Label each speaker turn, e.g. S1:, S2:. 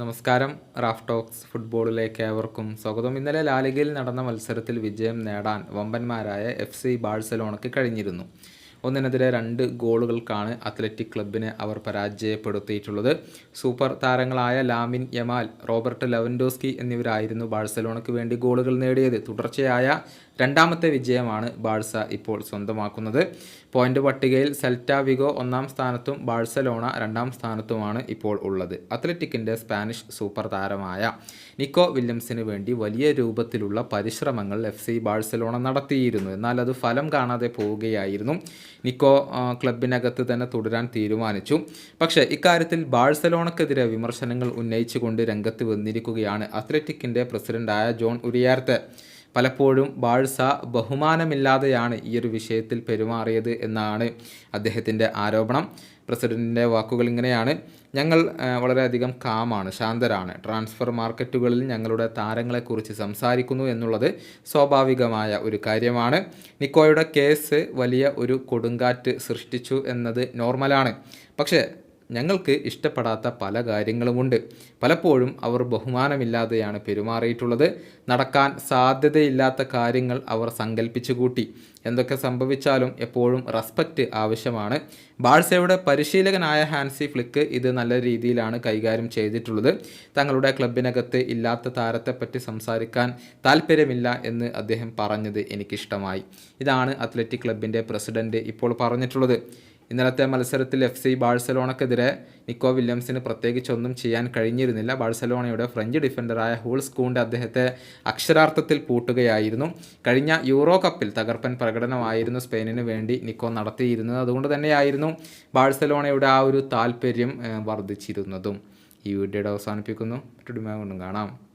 S1: നമസ്കാരം. Raf talks ഫുട്ബോളിലേക്ക് ഏവർക്കും സ്വാഗതം. ഇന്നലെ ലാലിഗയിൽ നടന്ന മത്സരത്തിൽ വിജയം നേടാൻ വമ്പന്മാരായ എഫ് സി ബാഴ്സലോണയ്ക്ക് കഴിഞ്ഞിരുന്നു. ഒന്നിനെതിരെ രണ്ട് ഗോളുകൾക്കാണ് അത്ലറ്റിക് ക്ലബിനെ അവർ പരാജയപ്പെടുത്തിയിട്ടുള്ളത്. സൂപ്പർ താരങ്ങളായ ലാമിൻ യമാൽ റോബർട്ട് ലെവൻഡോസ്കി എന്നിവരായിരുന്നു ബാഴ്സലോണയ്ക്ക് വേണ്ടി ഗോളുകൾ നേടിയത്. തുടർച്ചയായ രണ്ടാമത്തെ വിജയമാണ് ബാഴ്സ ഇപ്പോൾ സ്വന്തമാക്കുന്നത്. പോയിന്റ് പട്ടികയിൽ സെൽറ്റാവിഗോ ഒന്നാം സ്ഥാനത്തും ബാഴ്സലോണ രണ്ടാം സ്ഥാനത്തുമാണ് ഇപ്പോൾ ഉള്ളത്. അത്ലറ്റിക്കിന്റെ സ്പാനിഷ് സൂപ്പർ താരമായ നിക്കോ വില്യംസിന് വേണ്ടി വലിയ രൂപത്തിലുള്ള പരിശ്രമങ്ങൾ എഫ് സി ബാഴ്സലോണ നടത്തിയിരുന്നു. എന്നാൽ അത് ഫലം കാണാതെ പോവുകയായിരുന്നു. നിക്കോ ക്ലബിനകത്ത് തന്നെ തുടരാൻ തീരുമാനിച്ചു. പക്ഷേ ഇക്കാര്യത്തിൽ ബാഴ്സലോണക്കെതിരെ വിമർശനങ്ങൾ ഉന്നയിച്ചുകൊണ്ട് രംഗത്ത് വന്നിരിക്കുകയാണ് അത്ലറ്റിക്കിന്റെ പ്രസിഡന്റായ ജോൺ ഉരിയാർത്തെ. പലപ്പോഴും ബാഴ്സ ബഹുമാനമില്ലാതെയാണ് ഈ ഒരു വിഷയത്തിൽ പെരുമാറിയത് എന്നാണ് അദ്ദേഹത്തിന്റെ ആരോപണം. പ്രസിഡന്റിന്റെ വാക്കുകൾ ഇങ്ങനെയാണ്. ഞങ്ങൾ വളരെയധികം കാമാണ് ശാന്തരാണ്. ട്രാൻസ്ഫർ മാർക്കറ്റുകളിൽ ഞങ്ങളുടെ താരങ്ങളെക്കുറിച്ച് സംസാരിക്കുന്നു എന്നുള്ളത് സ്വാഭാവികമായ ഒരു കാര്യമാണ്. നിക്കോയുടെ കേസ് വലിയ ഒരു കൊടുങ്കാറ്റ് സൃഷ്ടിച്ചു എന്നത് നോർമലാണ്. പക്ഷേ ഞങ്ങൾക്ക് ഇഷ്ടപ്പെടാത്ത പല കാര്യങ്ങളുമുണ്ട്. പലപ്പോഴും അവർ ബഹുമാനമില്ലാതെയാണ് പെരുമാറിയിട്ടുള്ളത്. നടക്കാൻ സാധ്യതയില്ലാത്ത കാര്യങ്ങൾ അവർ സങ്കല്പിച്ചു കൂട്ടി എന്തൊക്കെ സംഭവിച്ചാലും എപ്പോഴും റെസ്പെക്റ്റ് ആവശ്യമാണ്. ബാഴ്സയുടെ പരിശീലകനായ ഹാൻസി ഫ്ലിക്ക് ഇത് നല്ല രീതിയിലാണ് കൈകാര്യം ചെയ്തിട്ടുള്ളത്. തങ്ങളുടെ ക്ലബിനകത്ത് ഇല്ലാത്ത താരത്തെപ്പറ്റി സംസാരിക്കാൻ താല്പര്യമില്ല എന്ന് അദ്ദേഹം പറഞ്ഞത് എനിക്കിഷ്ടമായി. ഇതാണ് അത്ലറ്റിക് ക്ലബിന്റെ പ്രസിഡന്റ് ഇപ്പോൾ പറഞ്ഞിട്ടുള്ളത്. ഇന്നലത്തെ മത്സരത്തിൽ എഫ് സി ബാഴ്സലോണക്കെതിരെ നിക്കോ വില്യംസിന് പ്രത്യേകിച്ചൊന്നും ചെയ്യാൻ കഴിഞ്ഞിരുന്നില്ല. ബാഴ്സലോണയുടെ ഫ്രഞ്ച് ഡിഫൻഡറായ ഹൂൾസ് കൂണ്ട് അദ്ദേഹത്തെ അക്ഷരാർത്ഥത്തിൽ പൂട്ടുകയായിരുന്നു. കഴിഞ്ഞ യൂറോ കപ്പിൽ തകർപ്പൻ പ്രകടനമായിരുന്നു സ്പെയിനിന് വേണ്ടി നിക്കോ നടത്തിയിരുന്നത്. അതുകൊണ്ട് തന്നെയായിരുന്നു ബാഴ്സലോണയുടെ ആ ഒരു താല്പര്യം വർദ്ധിച്ചിരുന്നതും. ഈ വീഡിയോയുടെ അവസാനിപ്പിക്കുന്നു. മറ്റൊരു കൊണ്ടും കാണാം.